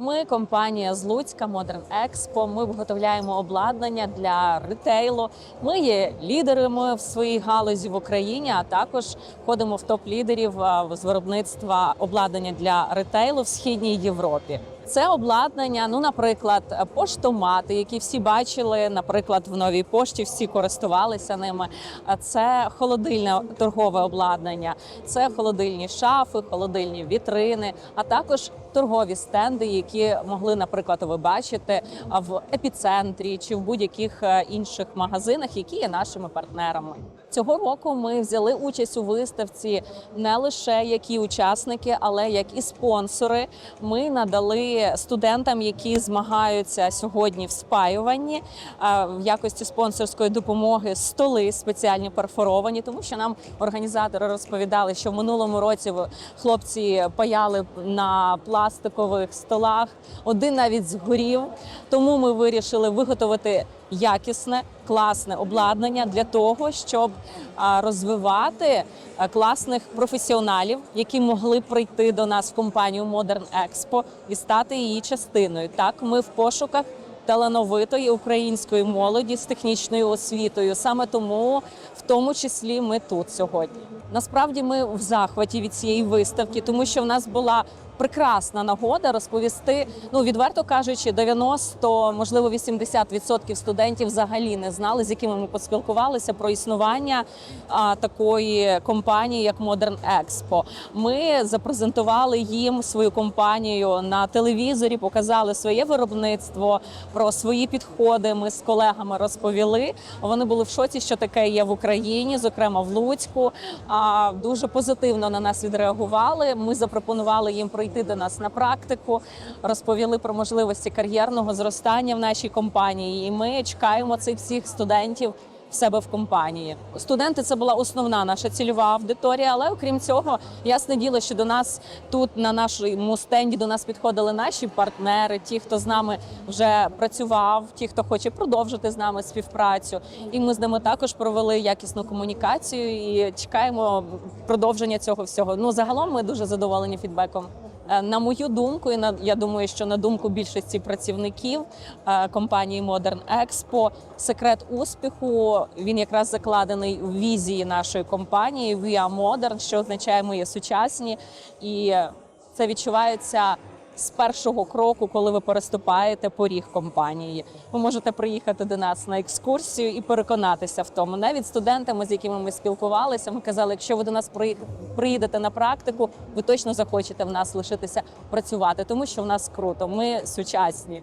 Ми компанія з Луцька Modern Expo. Ми виготовляємо обладнання для ретейлу. Ми є лідерами в своїй галузі в Україні, а також ходимо в топ лідерів з виробництва обладнання для ретейлу в східній Європі. Це обладнання, ну, наприклад, поштомати, які всі бачили, наприклад, в новій пошті, всі користувалися ними. Це холодильне торгове обладнання, це холодильні шафи, холодильні вітрини, а також торгові стенди, які могли, наприклад, ви бачити в епіцентрі чи в будь-яких е, інших магазинах, які є нашими партнерами. Цього року ми взяли участь у виставці не лише як і учасники, але як і спонсори. Ми надали студентам, які змагаються сьогодні в спаюванні е, в якості спонсорської допомоги столи спеціальні перфоровані, тому що нам організатори розповідали, що в минулому році хлопці паяли на пластикових столах. Один навіть згорів. Тому ми вирішили виготовити якісне, класне обладнання для того, щоб розвивати класних професіоналів, які могли прийти до нас в компанію Modern Expo і стати її частиною. Так, ми в пошуках талановитої української молоді з технічною освітою. Саме тому, в тому числі, ми тут сьогодні. Насправді, ми в захваті від цієї виставки, тому що в нас була прекрасна нагода розповісти. Ну відверто кажучи, 90, можливо, 80% студентів взагалі не знали, з якими ми поспілкувалися про існування а, такої компанії, як Modern Expo. Ми запрезентували їм свою компанію на телевізорі, показали своє виробництво, про свої підходи. Ми з колегами розповіли. Вони були в шоці, що таке є в Україні, зокрема в Луцьку. А дуже позитивно на нас відреагували. Ми запропонували їм прийти до нас на практику, розповіли про можливості кар'єрного зростання в нашій компанії. І ми чекаємо цих всіх студентів. В себе в компанії студенти це була основна наша цільова аудиторія. Але окрім цього, ясне діло, що до нас тут на нашому стенді до нас підходили наші партнери, ті, хто з нами вже працював, ті, хто хоче продовжити з нами співпрацю. І ми з ними також провели якісну комунікацію і чекаємо продовження цього всього. Ну загалом ми дуже задоволені фідбеком. Е, На мою думку, і на я думаю, що на думку більшості працівників е, компанії Modern Expo, секрет успіху він якраз закладений в візії нашої компанії We are Modern, що означає ми є сучасні, і це відчувається. З першого кроку, коли ви переступаєте поріг компанії, ви можете приїхати до нас на екскурсію і переконатися в тому. Навіть студентами, з якими ми спілкувалися, ми казали, якщо ви до нас приїдете на практику, ви точно захочете в нас лишитися працювати, тому що в нас круто. Ми сучасні.